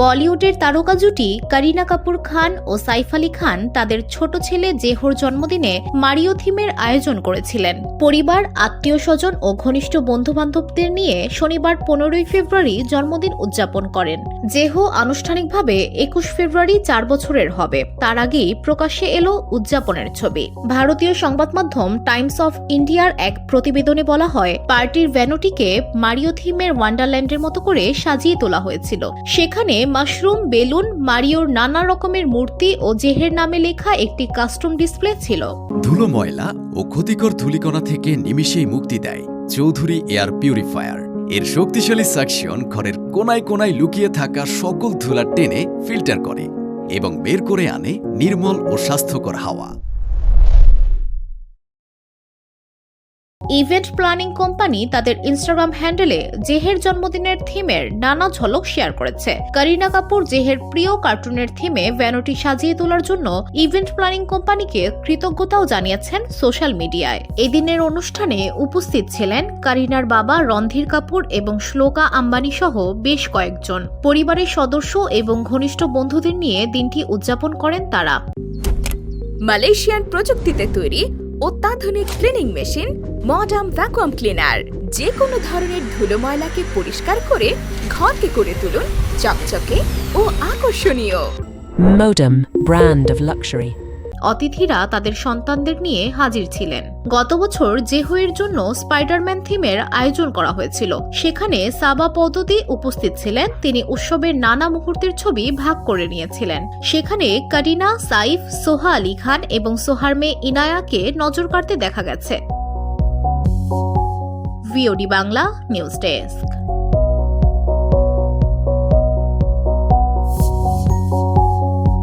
বলিউডের তারকা জুটি করিনা কাপুর খান ও সাইফ আলী খান তাদের ছোট ছেলে জেহর জন্মদিনে মারিও থিমের আয়োজন করেছিলেন। পরিবার, আত্মীয় স্বজন ও ঘনিষ্ঠ বন্ধু বান্ধবদের নিয়ে শনিবার পনেরোই ফেব্রুয়ারি জন্মদিন উদযাপন করেন। জেহো আনুষ্ঠানিকভাবে একুশ ফেব্রুয়ারি চার বছরের হবে। তার আগেই প্রকাশ্যে এলো উদযাপনের ছবি। ভারতীয় সংবাদ মাধ্যম টাইমস অফ ইন্ডিয়ার এক প্রতিবেদনে বলা হয়, পার্টির ভ্যানুটিকে মারিও থিমের ওয়ান্ডারল্যান্ডের মতো করে সাজিয়ে তোলা হয়েছিল। সেখানে মাশরুম, বেলুন মারিওর নানা রকমের মূর্তি ও জেহের নামে লেখা একটি কাস্টম ডিসপ্লে ছিল। ধুলো ময়লা ও ক্ষতিকর ধূলিকণা থেকে নিমিষেই মুক্তি দেয় চৌধুরী এয়ার পিউরিফায়ার। এর শক্তিশালী সাকশন ঘরের কোনায় কোনায় লুকিয়ে থাকা সকল ধুলা টেনে ফিল্টার করে এবং বের করে আনে নির্মল ও স্বাস্থ্যকর হাওয়া। ইভেন্ট প্ল্যানিং কোম্পানি তাদের ইনস্টাগ্রাম হ্যান্ডেলে জেহের জন্মদিনের থিমের নানা ঝলক শেয়ার করেছে। করিনা কাপুর জেহের প্রিয় কার্টুনের থিমে ভ্যানোটি সাজিয়ে তোলার জন্য ইভেন্ট প্ল্যানিং কোম্পানিকে কৃতজ্ঞতাও জানিয়েছেন সোশ্যাল মিডিয়ায়। এদিনের অনুষ্ঠানে উপস্থিত ছিলেন করিনার বাবা রণধীর কাপুর এবং শ্লোকা আম্বানি সহ বেশ কয়েকজন। পরিবারের সদস্য এবং ঘনিষ্ঠ বন্ধুদের নিয়ে দিনটি উদযাপন করেন তারা। মালয়েশিয়ান প্রযুক্তিতে তৈরি অত্যাধুনিক cleaning machine modern vacuum cleaner যে কোনো ধরনের ধুলো ময়লাকে পরিষ্কার করে ঘরকে করে তুলুন চকচকে ও আকর্ষণীয় Modem, brand of. অতিথিরা তাদের সন্তানদের নিয়ে হাজির ছিলেন। গত বছর জেহুয়ের জন্য স্পাইডারম্যান থিমের আয়োজন করা হয়েছিল। সেখানে সাবা পদ্ধতি উপস্থিত ছিলেন। তিনি উৎসবের নানা মুহূর্তের ছবি ভাগ করে নিয়েছিলেন। সেখানে কারিনা, সাইফ, সোহা আলী খান এবং সোহার মেয়ে ইনায়াকে নজর কাড়তে দেখা গেছে। VOD Bangla news desk.